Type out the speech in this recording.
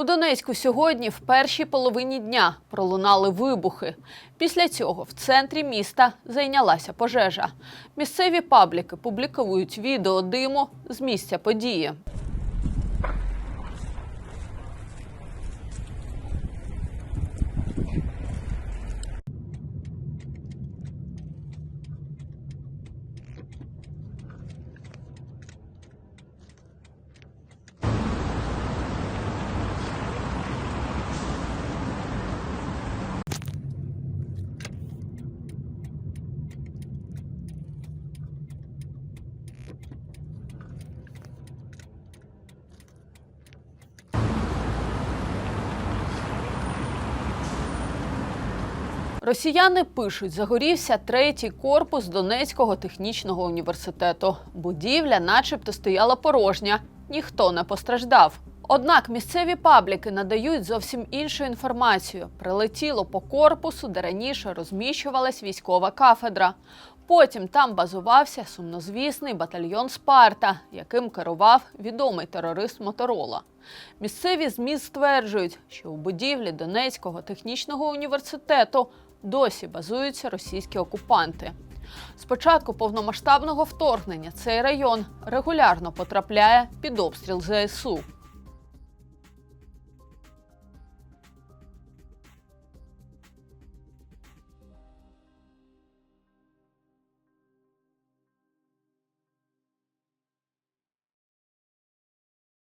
У Донецьку сьогодні в першій половині дня пролунали вибухи. Після цього в центрі міста зайнялася пожежа. Місцеві пабліки публікують відео диму з місця події. Росіяни пишуть, загорівся третій корпус Донецького технічного університету. Будівля, начебто, стояла порожня, ніхто не постраждав. Однак місцеві пабліки надають зовсім іншу інформацію. Прилетіло по корпусу, де раніше розміщувалась військова кафедра. Потім там базувався сумнозвісний батальйон Спарта, яким керував відомий терорист Моторола. Місцеві ЗМІ стверджують, що у будівлі Донецького технічного університету досі базуються російські окупанти. З початку повномасштабного вторгнення цей район регулярно потрапляє під обстріл ЗСУ.